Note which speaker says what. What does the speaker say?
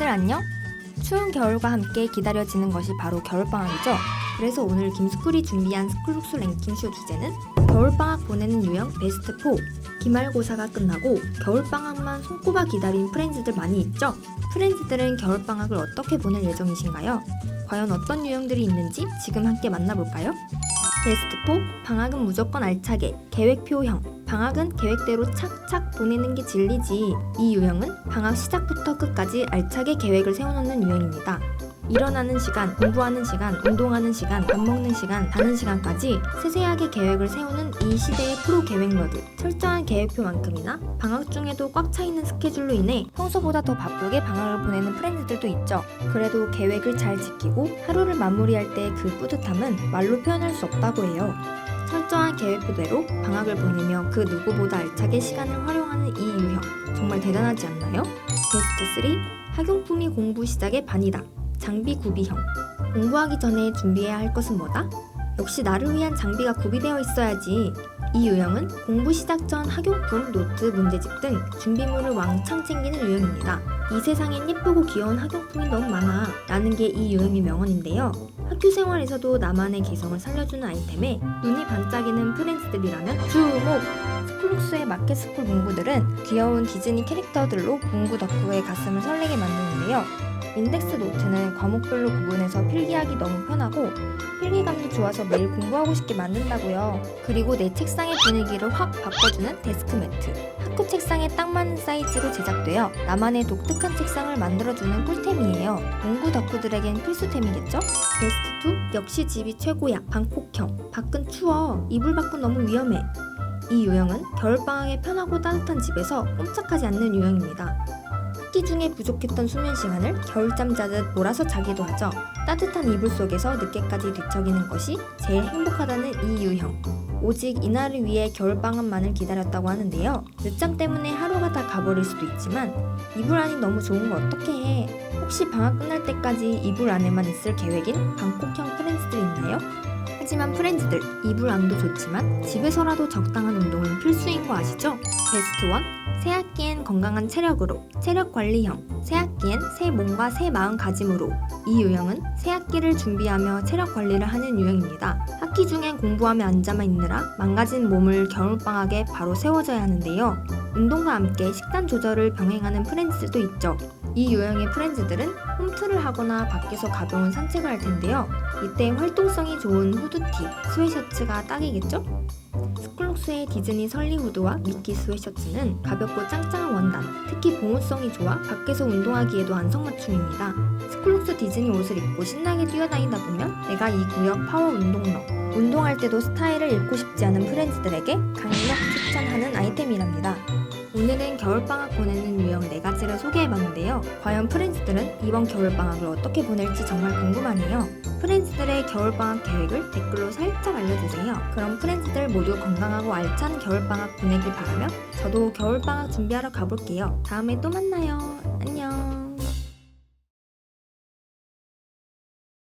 Speaker 1: 다들 안녕? 추운 겨울과 함께 기다려지는 것이 바로 겨울방학이죠. 그래서 오늘 김스쿨이 준비한 스쿨룩스 랭킹쇼 주제는 겨울방학 보내는 유형 베스트 4. 기말고사가 끝나고 겨울방학만 손꼽아 기다린 프렌즈들 많이 있죠? 프렌즈들은 겨울방학을 어떻게 보낼 예정이신가요? 과연 어떤 유형들이 있는지 지금 함께 만나볼까요? 베스트 4. 방학은 무조건 알차게 계획표형 방학은 계획대로 착착 보내는 게 진리지 이 유형은 방학 시작부터 끝까지 알차게 계획을 세워놓는 유형입니다 일어나는 시간, 공부하는 시간, 운동하는 시간, 밥 먹는 시간, 자는 시간까지 세세하게 계획을 세우는 이 시대의 프로 계획러들 철저한 계획표만큼이나 방학 중에도 꽉 차있는 스케줄로 인해 평소보다 더 바쁘게 방학을 보내는 프렌즈들도 있죠 그래도 계획을 잘 지키고 하루를 마무리할 때그 뿌듯함은 말로 표현할 수 없다고 해요. 철저한 계획표대로 방학을 보내며 그 누구보다 알차게 시간을 활용하는 이 유형 정말 대단하지 않나요? 베스트 3 학용품이 공부 시작의 반이다. 장비 구비형 공부하기 전에 준비해야 할 것은 뭐다? 역시 나를 위한 장비가 구비되어 있어야지. 이 유형은 공부 시작 전 학용품, 노트, 문제집 등 준비물을 왕창 챙기는 유형입니다. 이 세상엔 예쁘고 귀여운 학용품이 너무 많아 라는 게 이 유형의 명언인데요. 학교 생활에서도 나만의 개성을 살려주는 아이템에 눈이 반짝이는 프렌즈들이라면 주목! 스쿨룩스의 마켓스쿨 문구들은 귀여운 디즈니 캐릭터들로 문구 덕후의 가슴을 설레게 만드는데요. 인덱스 노트는 과목별로 구분해서 필기하기 너무 편하고 필기감도 좋아서 매일 공부하고 싶게 만든다고요. 그리고 내 책상의 분위기를 확 바꿔주는 데스크 매트. 학교 책상에 딱 맞는 사이즈로 제작되어 나만의 독특한 책상을 만들어주는 꿀템이에요. 문구 덕후들에겐 필수템이겠죠? 베스트 2 역시 집이 최고야. 방콕형. 밖은 추워. 이불 밖은 너무 위험해. 이 유형은 겨울방학에 편하고 따뜻한 집에서 꼼짝하지 않는 유형입니다. 학기 중에 부족했던 수면 시간을 겨울잠 자듯 몰아서 자기도 하죠. 따뜻한 이불 속에서 늦게까지 뒤척이는 것이 제일 행복하다는 이 유형. 오직 이날을 위해 겨울방학만을 기다렸다고 하는데요. 늦잠 때문에 하루가 다 가버릴 수도 있지만 이불 안이 너무 좋은 거 어떻게 해? 혹시 방학 끝날 때까지 이불 안에만 있을 계획인 방콕형 프렌즈들 있나요? 하지만 프렌즈들 이불 안도 좋지만 집에서라도 적당한 운동은 필수인 거 아시죠? 베스트 1 새학기엔 건강한 체력으로 체력 관리형 새학기엔 새 몸과 새 마음 가짐으로 이 유형은 새학기를 준비하며 체력 관리를 하는 유형입니다. 학기 중엔 공부하며 앉아만 있느라 망가진 몸을 겨울방학에 바로 세워줘야 하는데요. 운동과 함께 식단 조절을 병행하는 프렌즈들도 있죠. 이 유형의 프렌즈들은 홈트를 하거나 밖에서 가벼운 산책을 할 텐데요. 이때 활동성이 좋은 후드티, 스웨셔츠가 딱이겠죠? 스쿨룩스의 디즈니 설리 후드와 미끼 스웨셔츠는 가볍고 짱짱한 원단, 특히 보온성이 좋아 밖에서 운동하기에도 안성맞춤입니다. 스쿨룩스 디즈니 옷을 입고 신나게 뛰어다니다 보면 내가 이 구역 파워 운동러. 운동할 때도 스타일을 잃고 싶지 않은 프렌즈들에게 강력 추천하는 아이템이랍니다. 오늘은 겨울방학 보내는 유형 4가지를 소개해봤는데요. 과연 프렌즈들은 이번 겨울방학을 어떻게 보낼지 정말 궁금하네요. 프렌즈들의 겨울방학 계획을 댓글로 살짝 알려주세요. 그럼 프렌즈들 모두 건강하고 알찬 겨울방학 보내길 바라며 저도 겨울방학 준비하러 가볼게요. 다음에 또 만나요. 안녕.